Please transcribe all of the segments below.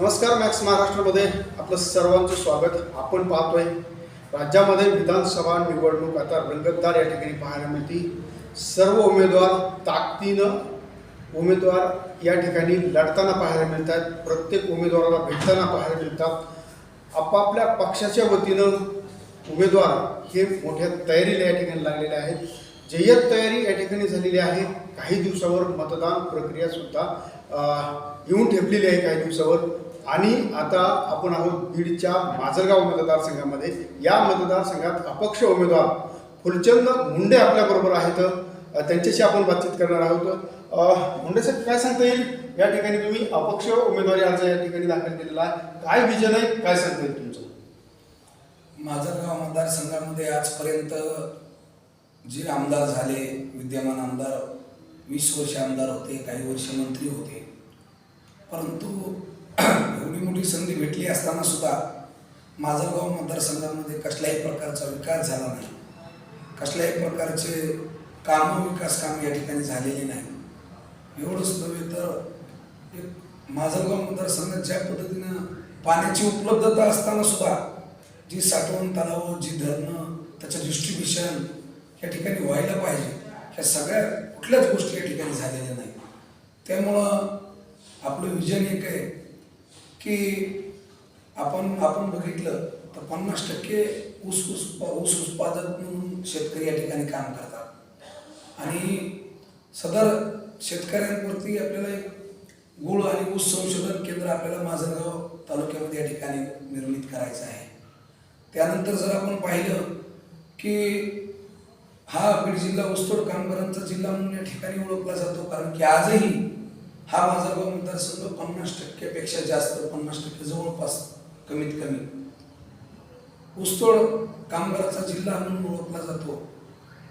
नमस्कार मॅक्स महाराष्ट्रामध्ये आपलं सर्वांचं स्वागत. आपण पाहतोय राज्यामध्ये विधानसभा निवडणूक आता रंगतदार या ठिकाणी पाहायला मिळते. सर्व उमेदवार ताकदीनं उमेदवार या ठिकाणी लढताना पाहायला मिळतात. प्रत्येक उमेदवाराला भेटताना पाहायला मिळतात. आपापल्या पक्षाच्या वतीनं उमेदवार हे मोठ्या तयारीला या ठिकाणी लागलेले आहेत. जय्यत तयारी या ठिकाणी झालेली आहे. काही दिवसावर मतदान प्रक्रियासुद्धा येऊन ठेपलेली आहे काही दिवसावर. आणि आता आपण आहोत बीडच्या माजलगाव मतदारसंघामध्ये. या मतदारसंघात अपक्ष उमेदवार फुलचंद मुंडे आपल्याबरोबर आहेत. त्यांच्याशी आपण बातचीत करणार आहोत. मुंडे साहेब काय सांगता येईल? या ठिकाणी तुम्ही अपक्ष उमेदवारी अर्ज या ठिकाणी दाखल केलेला आहे. काय विजन आहे? काय सांगता येईल तुमचं? माजलगाव मतदारसंघामध्ये आजपर्यंत जे आमदार झाले विद्यमान आमदार वीस वर्ष आमदार होते काही वर्ष मंत्री होते. परंतु एवढी मोठी संधी भेटली असताना सुद्धा माजलगाव मतदारसंघामध्ये कसल्याही प्रकारचा विकास झाला नाही. कसल्याही प्रकारचे काम विकास काम या ठिकाणी झालेले नाही. एवढंच नव्हे तर एक माजलगाव मतदारसंघात ज्या पद्धतीनं पाण्याची उपलब्धता असताना सुद्धा जी साठवण तलावं जी धरणं त्याचं डिस्ट्रीब्युशन या ठिकाणी व्हायला पाहिजे ह्या सगळ्या कुठल्याच गोष्टी या ठिकाणी झालेल्या नाही. त्यामुळं आपलं विजन एक आहे की आपण आपण बघितलं तर पन्नास टक्के ऊस ऊस ऊस उत्पादक म्हणून शेतकरी या ठिकाणी काम करतात. आणि सदर शेतकऱ्यांवरती आपल्याला एक गुळ आणि ऊस संशोधन केंद्र आपल्याला माजलगाव तालुक्यामध्ये या ठिकाणी निर्मित करायचं आहे. त्यानंतर जर आपण पाहिलं की हा बीड जिल्हा ऊसतोड कामगारांचा जिल्हा म्हणून या ठिकाणी ओळखला जातो कारण की आजही हा माजलगाव मतदारसंघ पन्नास टक्क्यापेक्षा जास्त पन्नास टक्के जवळपास कमीत कमी. ऊसतोड कामगाराचा जिल्हा म्हणून ओळखला जातो.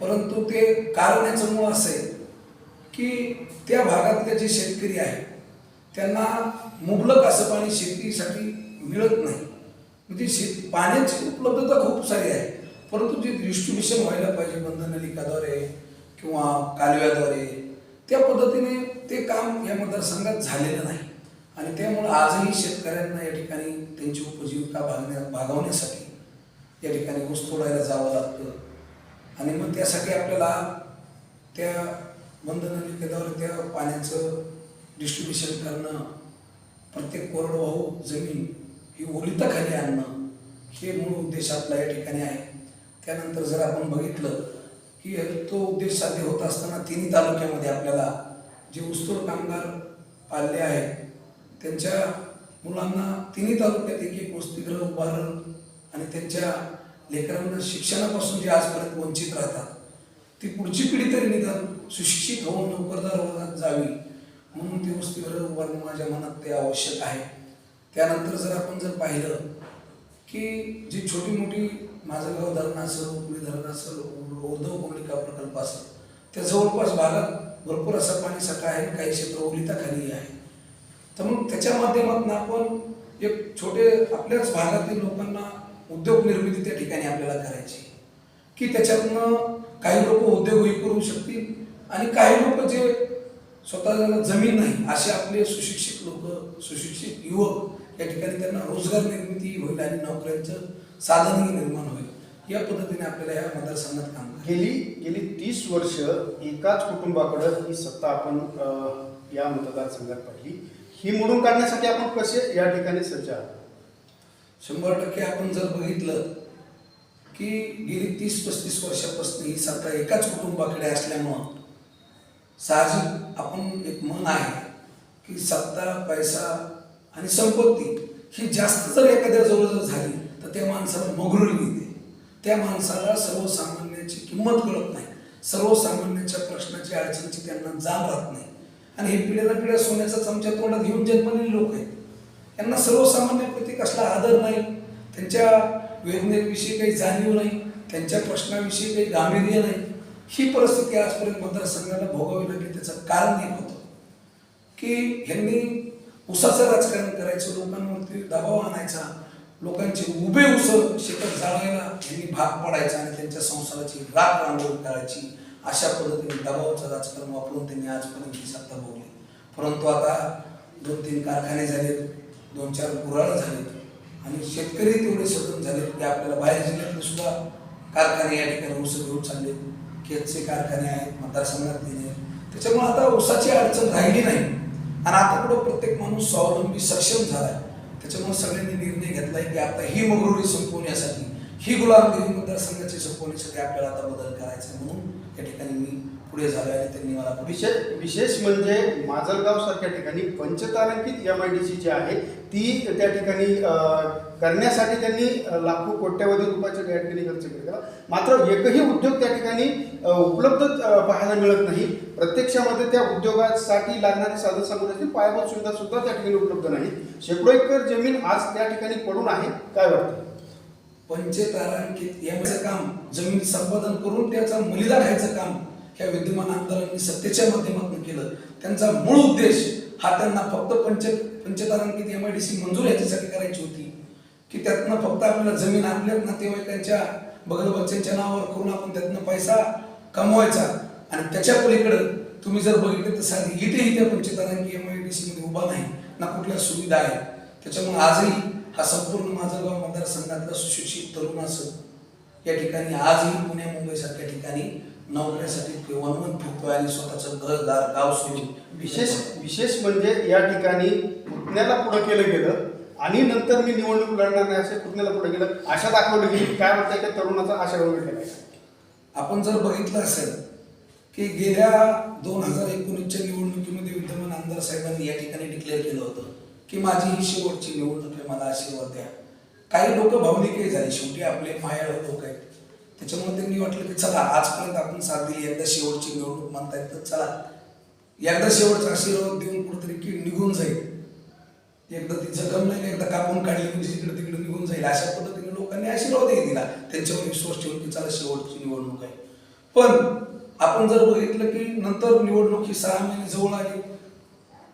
परंतु ते कारण याचं मूळ असं आहे की त्या भागातले जे शेतकरी आहेत त्यांना मुबलक असं पाणी शेतीसाठी मिळत नाही. म्हणजे शेत पाण्याची उपलब्धता खूप सारी आहे. परंतु जे डिस्ट्रीब्युशन व्हायला पाहिजे बंधनलिकाद्वारे किंवा कालव्याद्वारे त्या पद्धतीने ते काम या मतदारसंघात झालेलं नाही. आणि त्यामुळं आजही शेतकऱ्यांना या ठिकाणी त्यांची उपजीविका भागण्या भागवण्यासाठी या ठिकाणी ऊस तोडायला जावं लागतं. आणि मग त्यासाठी आपल्याला त्या बंधनलिकेद्वारे त्या पाण्याचं डिस्ट्रीब्युशन करणं प्रत्येक कोरडवाहू जमीन ही ओलिताखाली आणणं हे मूळ उद्देश आपला या ठिकाणी आहे. त्यानंतर जर आपण बघितलं की तो उद्देश साध्य होत असताना तिन्ही तालुक्यामध्ये आपल्याला जे ऊसतोड कामगार पाळले आहेत त्यांच्या मुलांना तिन्ही तालुक्यात एक एक वसतिगृह उभारण आणि त्यांच्या लेकरांना शिक्षणापासून जे आजपर्यंत वंचित राहतात ती पुढची पिढी तरी निदान सुशिक्षित होऊन नोकरदार वर्गात जावी म्हणून ती वसतिगृह उभारणं माझ्या मनात ते आवश्यक आहे. त्यानंतर जर आपण जर पाहिलं की जी छोटी मोठी माझं गाव धरण असेल उपरी धरण असेल उद्धव कोंडलिका प्रकल्प असेल त्या जवळपास भागात भरपूर पाणी सकाळी आहे काही क्षेत्र ओलिताखाली आहे. तर मग त्याच्या माध्यमातून आपण एक छोटे आपल्याच भागातील लोकांना उद्योग निर्मिती त्या ठिकाणी आपल्याला करायची. की त्याच्यातनं काही लोक उद्योगही करू शकतील आणि काही लोक जे स्वतःला जमीन नाही असे आपले सुशिक्षित लोक सुशिक्षित युवक या ठिकाणी त्यांना रोजगार निर्मिती होईल आणि नोकऱ्यांचं साधनही निर्माण होईल. या पद्धतीने आपल्याला या मतदारसंघात काम. गेली गेली तीस वर्ष एकाच कुटुंबाकडं ही सत्ता आपण अ, या मतदारसंघात पाहिली. ही मोडून काढण्यासाठी आपण कसे या ठिकाणी सज्ज आहात? शंभर टक्के आपण जर बघितलं की गेली तीस पस्तीस वर्षापासून ही सत्ता एकाच कुटुंबाकडे असल्यामुळं साहजिक आपण एक मन आहे की सत्ता पैसा आणि संपत्ती ही जास्त जर एखाद्या जवळ जर झाली तर त्या माणसाला मगरूर येते त्या माणसाला सर्वसामान्याची किंमत कळत नाही. सर्वसामान्याच्या प्रश्नाची अडचणीची त्यांना जाण राहत नाही. आणि हे पिढ्याला पिढ्या सोन्याचा चमचा तोंडात घेऊन जन्मलेले लोक आहेत. यांना सर्वसामान्याप्रती कसला आदर नाही. त्यांच्या वेदनेविषयी काही जाणीव नाही. त्यांच्या प्रश्नाविषयी काही गांभीर्य नाही. ही परिस्थिती आजपर्यंत मतदारसंघाला भोगावी लागली. त्याचं कारण एक होतं की ह्यांनी उसाचं राजकारण करायचं लोकांवरती दबाव आणायचा लोकांचे उभे उसळ शेतात जाळायला यांनी भाग पडायचा आणि त्यांच्या संसाराची राग रांगोळी करायची. अशा पद्धतीने दबावाचं राजकारण वापरून त्यांनी आजपर्यंत ही सत्ता भोगली. परंतु आता दोन तीन कारखाने झालेत दोन चार गुराळं झालेत आणि शेतकरी तेवढे सदन झालेत की आपल्याला बाहेर जिल्ह्यातले सुद्धा कारखाने या ठिकाणी ऊस घेऊन चालले. खेतचे कारखाने आहेत मतदारसंघातले आहेत. त्याच्यामुळे आता ऊसाची अडचण राहिली नाही. आणि आता पुढे प्रत्येक माणूस स्वावलंबी सक्षम झाला आहे त्याच्यामुळे सगळ्यांनी निर्णय घेतला की आता ही मगरुरी संपवण्यासाठी ही गुलामगिरी मतदारसंघाची संपवण्यासाठी आपल्याला आता बदल करायचा म्हणून या ठिकाणी मी पुढे झालं आणि त्यांनी मला विशेष विशेष म्हणजे माजलगाव सारख्या ठिकाणी पंचतारांकित एम आय डी सी जी आहे ती त्या ठिकाणी करण्यासाठी त्यांनी लाखो कोट्यवधी रुपयाचे त्या ठिकाणी खर्च केला. मात्र एकही उद्योग त्या ठिकाणी उपलब्ध पाहायला मिळत नाही. प्रत्यक्षामध्ये त्या उद्योगासाठी लागणारे साधन सामुग्री पायाभूत सुविधा सुद्धा त्या ठिकाणी उपलब्ध नाही शेकडो एकर जमीन आज त्या ठिकाणी पडून आहे. काय वाटतं? पंचतारांकित याचं काम जमीन संपादन करून त्याचा मलिदा घ्यायचं काम ह्या विद्यमान आमदारांनी सत्तेच्या माध्यमातून केलं. त्यांचा मूळ उद्देश हा त्यांना फक्त पंच पंचतारांकित एम आय डी सी मंजूर याच्यासाठी करायची होती. की त्यातनं फक्त आपल्याला जमीन आपल्या नातेवाईकांच्या बगल बच्च्यांच्या नावावर करून आपण त्यातनं पैसा कमवायचा. आणि त्याच्या पलीकडं तुम्ही जर बघितलं तर साधी इथेही त्या पंचतारांकी एम आय डी सी मध्ये उभा नाही ना कुठल्या सुविधा आहे त्याच्यामुळे आजही हा संपूर्ण माझं गाव मतदारसंघातला सुशिक्षित तरुण असं या ठिकाणी आजही पुणे मुंबईसारख्या ठिकाणी नोकऱ्यासाठी वनवन फिरतोय आणि स्वतःचं घरदार गाव सोडून विशेष विशेष म्हणजे या ठिकाणी पुतण्याला पुढे केलं गेलं आणि नंतर मी निवडणूक लढणार नाही असे पुतण्याला पुढे गेलं आशा दाखवली गेली. काय वाटतं त्या तरुणाचा आशा वगैरे आपण जर बघितलं असेल की गेल्या दोन हजार एकोणीसच्या निवडणुकीमध्ये विद्यमान आमदार साहेबांनी या ठिकाणी डिक्लेअर केलं होतं की माझी ही शेवटची निवडणूक आहे मला आशीर्वाद द्या. काही लोक भावनिकही झाले. शेवटी आपले मायाळ लोक आहेत. त्याच्यामुळे त्यांनी वाटलं की चला आजपर्यंत आपण साथ दिली एकदा शेवटची निवडणूक म्हणतायत तर चला. एकदा शेवटचा आशीर्वाद देऊन कुठेतरी की निघून जाईल. एकदा ती जखम नाही एकदा कापून काढली म्हणजे तिकडे तिकडे निघून जाईल. अशा पद्धतीने लोकांनी आशीर्वादही दिला. त्यांच्यावर विश्वास ठेवून की चला शेवटची निवडणूक आहे. पण आपण जर बघितलं की नंतर निवडणूक ही सहा महिने जवळ आली.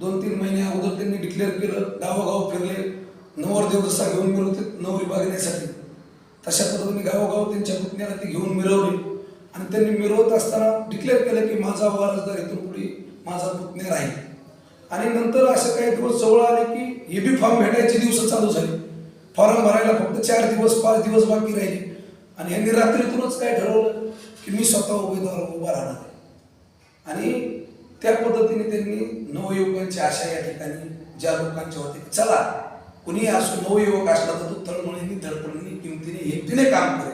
दोन तीन महिने अगोदर त्यांनी डिक्लेअर केलं गावोगाव फिरले. नवरदेव जसा घेऊन मिरवते नवरी बघण्यासाठी तशा पद्धतीने गावोगाव त्यांच्या पुतण्याला ते घेऊन मिरवले. आणि त्यांनी मिरवत असताना डिक्लेअर केलं की माझा वारसदार इथून पुढे माझा पुतण्या राहील. आणि नंतर असं काही दिवस जवळ आले की बी फॉर्म भेटायचे दिवस चालू झाले. फॉर्म भरायला फक्त चार दिवस पाच दिवस बाकी राहिले. आणि यांनी रात्रीतूनच काय ठरवलं की मी स्वतः उमेदवार उभा राहणार आहे. आणि त्या पद्धतीने त्यांनी नवयुवकांची आशा या ठिकाणी ज्या लोकांच्या होते चला कुणी असो नवयुवक असला तर तो तळमळीने किमतीने काम करेल.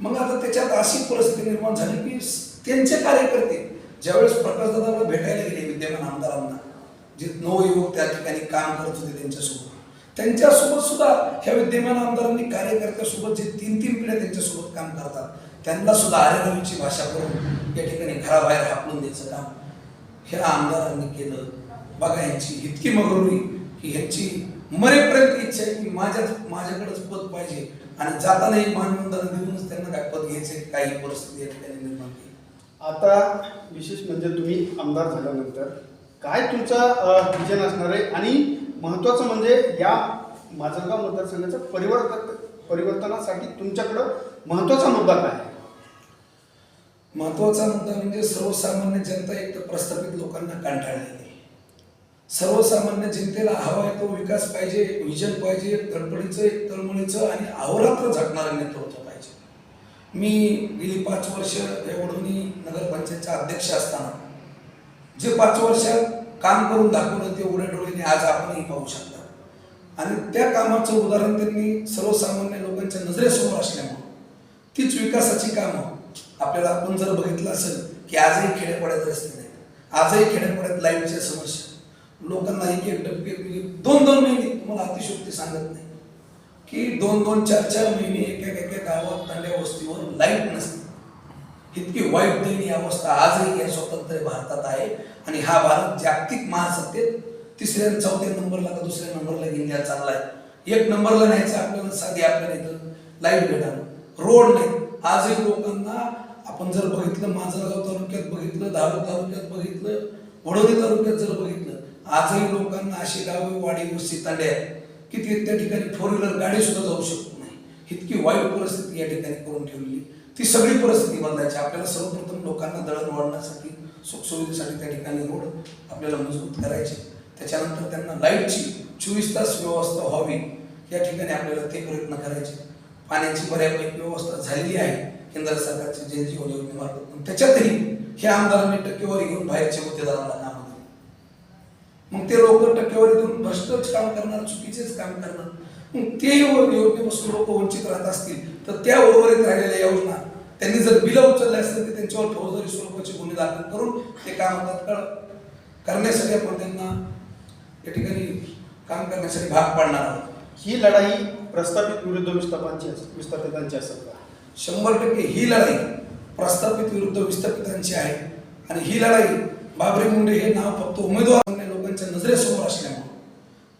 मग आता त्याच्यात अशी परिस्थिती निर्माण झाली की त्यांचे कार्यकर्ते ज्यावेळेस प्रकाशदादाला भेटायला गेले विद्यमान आमदारांना जे नवयुवक त्या ठिकाणी काम करत होते त्यांच्यासोबत त्यांच्यासोबत सुद्धा ह्या विद्यमान आमदारांनी कार्यकर्त्यासोबत जे तीन तीन पिढ्या त्यांच्यासोबत काम करतात त्यांना सुद्धा आरेरवीची भाषा करून या ठिकाणी घराबाहेर हाकलून द्यायचं काम ह्या आमदारांनी केलं. बघा यांची इतकी मगरुरी की ह्यांची मरेपर्यंत इच्छा आहे की माझ्या माझ्याकडेच पद पाहिजे. आणि जातानाही मानवंदना देऊनच त्यांना काय पद घ्यायचे काही परिस्थिती ठिकाणी निर्माण केली. आता विशेष म्हणजे तुम्ही आमदार झाल्यानंतर काय तुमचा विजन असणार आहे? आणि महत्त्वाचं म्हणजे या माजलगाव मतदारसंघाचं परिवर्तन परिवर्तनासाठी तुमच्याकडं महत्त्वाचा मुद्दा काय आहे? महत्त्वाचा मुद्दा म्हणजे सर्वसामान्य जनता एक तर प्रस्थापित लोकांना कंटाळलेली आहे. सर्वसामान्य जनतेला हवा आहे तो विकास पाहिजे विजन पाहिजे धडपडीचं एक तळमळीचं आणि अहोरात्र झटणारं नेतृत्व पाहिजे. मी गेली पाच वर्ष एवढं मी नगरपंचायतचा अध्यक्ष असताना जे पाच वर्षात काम करून दाखवलं ते उघड्या डोळ्याने आज आपणही पाहू शकता. आणि त्या कामाचं उदाहरण त्यांनी सर्वसामान्य लोकांच्या नजरेसमोर असल्यामुळं तीच विकासाची कामं आपल्याला आपण जर बघितलं असेल की आजही खेड्यापाड्यात रस्ते नाहीत आजही खेड्यापाड्यात लाईटच्या समस्या लोकांना एक एक टप्पे म्हणजे दोन दोन महिने तुम्हाला अतिशोक्ती सांगत नाही. की दोन दोन चार चार महिने एका एका गावात तांड्या वस्तीवर लाइट नसते. इतकी वाईट दैनीय अवस्था आजही या स्वतंत्र भारतात आहे. आणि हा भारत जागतिक महासत्तेत तिसऱ्या चौथ्या नंबरला का दुसऱ्या नंबरला इंडिया आहे एक नंबरला न्यायचं आपल्याला साधी आपल्याला इथं लाइट भेटावं रोड नाही. आजही लोकांना आपण जर बघितलं माजलगाव तालुक्यात बघितलं धारूर तालुक्यात बघितलं वडोदी तालुक्यात जर बघितलं आजही लोकांना अशी गावे वाडी वस्ती तांडे आहेत की ते त्या ठिकाणी फोर व्हीलर गाडी सुद्धा जाऊ शकत नाही. इतकी वाईट परिस्थिती या ठिकाणी करून ठेवलेली ती सगळी परिस्थिती बदलायची. आपल्याला सर्वप्रथम लोकांना दळण वाढण्यासाठी सुखसुविधेसाठी त्या ठिकाणी रोड आपल्याला मजबूत करायचे. त्याच्यानंतर त्यांना लाईटची चोवीस तास व्यवस्था व्हावी. या ठिकाणी आपल्याला ते प्रयत्न करायचे. पाण्याची बऱ्यापैकी व्यवस्था झालेली आहे केंद्र सरकारच्या जल जीवन योजनेमार्फत त्याच्यातही हे आमदारांनी टक्केवारी घेऊन बाहेरच्या मुद्देदारांना काम मग ते लोक टक्केवारी देऊन भ्रष्टच काम करणार चुकीचेच काम करणार. मग ते योजनेपासून लोक वंचित राहत असतील तर त्या उर्वरित राहिलेल्या योजना त्यांनी जर बिलं उचलले असतील तर त्यांच्यावर फौजदारी स्वरूपाचे गुन्हे दाखल करून ते काम तात्काळ करण्यासाठी आपण त्यांना या ठिकाणी काम करण्यासाठी भाग पाडणार आहोत. ही लढाई प्रस्थापित विरुद्ध विस्थापांची विस्थापितांची असेल का? शंभर टक्के ही लढाई प्रस्थापित विरुद्ध विस्थापितांची आहे. आणि ही लढाई बाबरी मुंडे हे नाव फक्त उमेदवार नजरेसमोर असल्यामुळे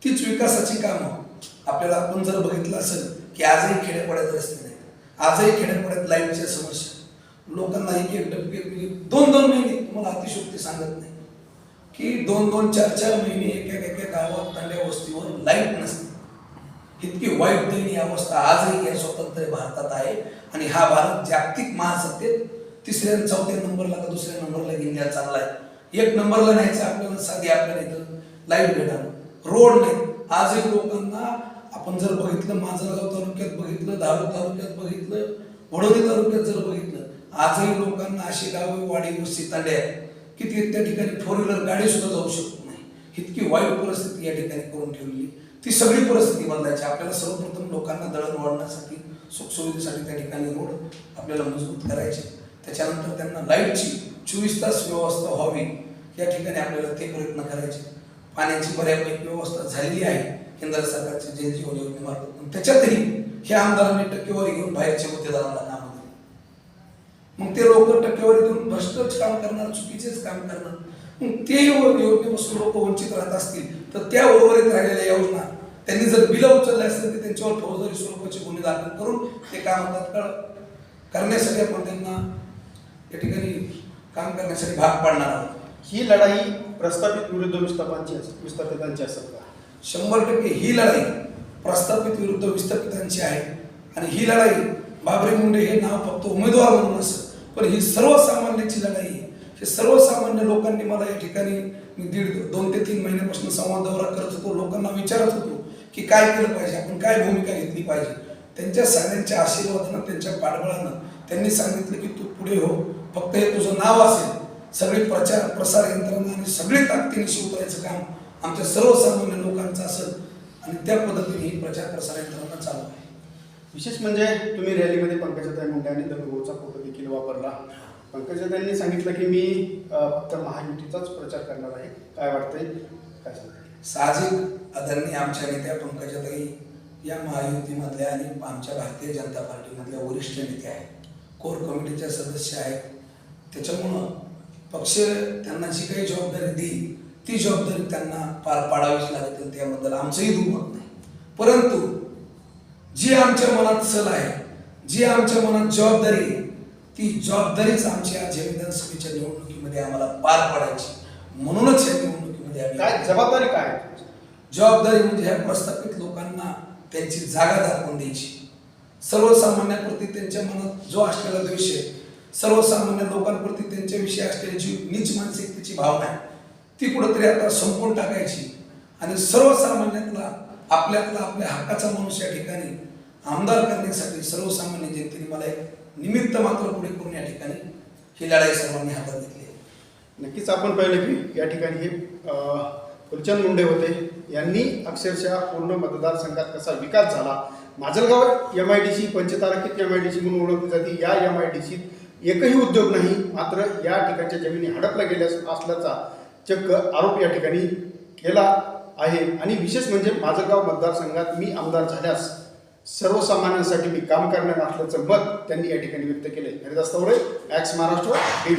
तीच विकासाची कामं. आपल्याला आपण जर बघितलं असेल की आजही खेड्यापाड्यात रस्ते नाहीत. आजही खेड्यापाड्यात लाईटच्या समस्या लोकांना एक एक टप्पे म्हणजे दोन दोन महिने तुम्हाला अतिशोक्ती सांगत नाही. की दोन दोन चार चार महिने एक एक एक गावात तांड्या वस्तीवर लाइट नसते. इतकी वाईट दयनीय अवस्था आजही या स्वतंत्र भारतात आहे. आणि हा भारत जागतिक महासत्तेत तिसऱ्या चौथ्या नंबरला का दुसऱ्या नंबरला घेण्यात चाललाय. एक नंबरला न्यायचं आपल्याला साधी आपल्याला इथं लाइट भेटा रोड नाही. आजही लोकांना आपण जर बघितलं माजलगाव तालुक्यात बघितलं दारू तालुक्यात बघितलं वडोली तालुक्यात जर बघितलं आजही लोकांना अशी गावे वाडी वस्ती तांडे आहेत की ते त्या ठिकाणी फोर व्हीलर गाडी सुद्धा जाऊ शकत नाही. इतकी वाईट परिस्थिती या ठिकाणी करून ठेवली. ती सगळी परिस्थिती बदलायची. आपल्याला सर्वप्रथम लोकांना दळण वाढण्यासाठी सुखसुविधेसाठी त्या ठिकाणी रोड आपल्याला मजबूत करायचे. त्याच्यानंतर त्यांना लाईटची चोवीस तास व्यवस्था व्हावी. या ठिकाणी आपल्याला ते प्रयत्न करायचे. पाण्याची बऱ्यापैकी व्यवस्था झालेली आहे. केंद्र सरकारच्या जल जीवन योजनेमार्फत पण त्याच्यातही हे आमदारांनी टक्केवारी घेऊन बाहेरच्या मुद्देदारांना काम दिले. मग ते लोक टक्केवारी देऊन भ्रष्टच काम करणार चुकीचेच काम करणार. मग ते योजनेपासून लोक वंचित राहत असतील तर त्या उर्वरित राहिलेल्या योजना त्यांनी जर बिलं उचलले असतील तर त्यांच्यावर फौजदारी स्वरूपाचे गुन्हे दाखल करून ते काम तात्काळ करण्यासाठी आपण त्यांना या ठिकाणी काम करण्यासाठी भाग पाडणार आहोत. ही लढाई प्रस्थापित विरुद्ध विस्थापांची असेल विस्थापितांची असतात का? शंभर टक्के ही लढाई प्रस्थापित विरुद्ध विस्थापितांची आहे. आणि ही लढाई बाबरी मुंडे हे नाव फक्त उमेदवार म्हणून असं पण ही सर्वसामान्यांची लढाई आहे. हे सर्वसामान्य लोकांनी मला या ठिकाणी मी दीड दोन ते तीन महिन्यापासून संवाद दौरा करत होतो. लोकांना विचारत होतो की काय केलं पाहिजे? आपण काय भूमिका घेतली पाहिजे? त्यांच्या सगळ्यांच्या आशीर्वादानं त्यांच्या पाठबळानं त्यांनी सांगितलं की तू पुढे हो. फक्त हे तुझं नाव असेल. सगळी प्रचार प्रसार यंत्रणा आणि सगळी ताकदीने उतरायचं काम आमच्या सर्वसामान्य लोकांचं असेल आणि त्या पद्धतीने ही प्रचार प्रसार यंत्रणा चालू आहे. विशेष म्हणजे तुम्ही रॅलीमध्ये पंकजाताई मुंडे आणि दंगोचा फोटो देखील वापरला. पंकजाताईंनी सांगितलं की मी फक्त महायुतीचाच प्रचार करणार आहे. काय वाटतंय? काय साहजिक आदरणीय आमच्या नेत्या पंकजाताई या महायुतीमधल्या आणि आमच्या भारतीय जनता पार्टीमधल्या वरिष्ठ नेत्या आहेत. कोर कमिटीच्या सदस्य आहेत. त्याच्यामुळं पक्ष त्यांना जी काही जबाबदारी देईल ती जबाबदारी त्यांना पार पाडावीच लागेल त्याबद्दल आमचंही दुमत नाही. परंतु जी आमच्या मनात सल आहे जी आमच्या मनात जबाबदारी आहे ती जबाबदारीच आमची आज विधानसभेच्या निवडणुकीमध्ये आम्हाला पार पाडायची. म्हणूनच या निवडणुकीमध्ये आम्ही काय जबाबदारी काय? जबाबदारी म्हणजे ह्या प्रस्थापित लोकांना त्यांची जागा दाखवून द्यायची. सर्वसामान्यांप्रती त्यांच्या मनात जो असलेला द्वेष आहे सर्वसामान्य लोकांप्रती त्यांच्याविषयी असलेली नीच मानसिकतेची भावना आहे ती कुठंतरी आता संपून टाकायची. आणि सर्वसामान्यातला आपल्यातला आपल्या हक्काचा माणूस या ठिकाणी आमदार करण्यासाठी सर्वसामान्य जनतेने मला एक निमित्त मात्र पुढे करून या ठिकाणी ही लढाई सर्वांनी हातात घेतली आहे. नक्कीच आपण पाहिलं की या ठिकाणी हे अ, फुलचंद मुंडे होते. यांनी अक्षरशः पूर्ण मतदारसंघात कसा विकास झाला? Majalgaon M I D C पंचतारांकित एम आय डी सी म्हणून ओळखली जाते. या एम आय डी सीत एकही उद्योग नाही मात्र या ठिकाणच्या जमिनी हडपल्या गेल्या असल्याचा चक्क आरोप या ठिकाणी केला आहे. आणि विशेष म्हणजे माजलगाव मतदारसंघात मी आमदार झाल्यास सर्वसामान्यांसाठी मी काम करणार असल्याचं मत त्यांनी या ठिकाणी व्यक्त केले हरिदास तवरे ॲक्स महाराष्ट्र डी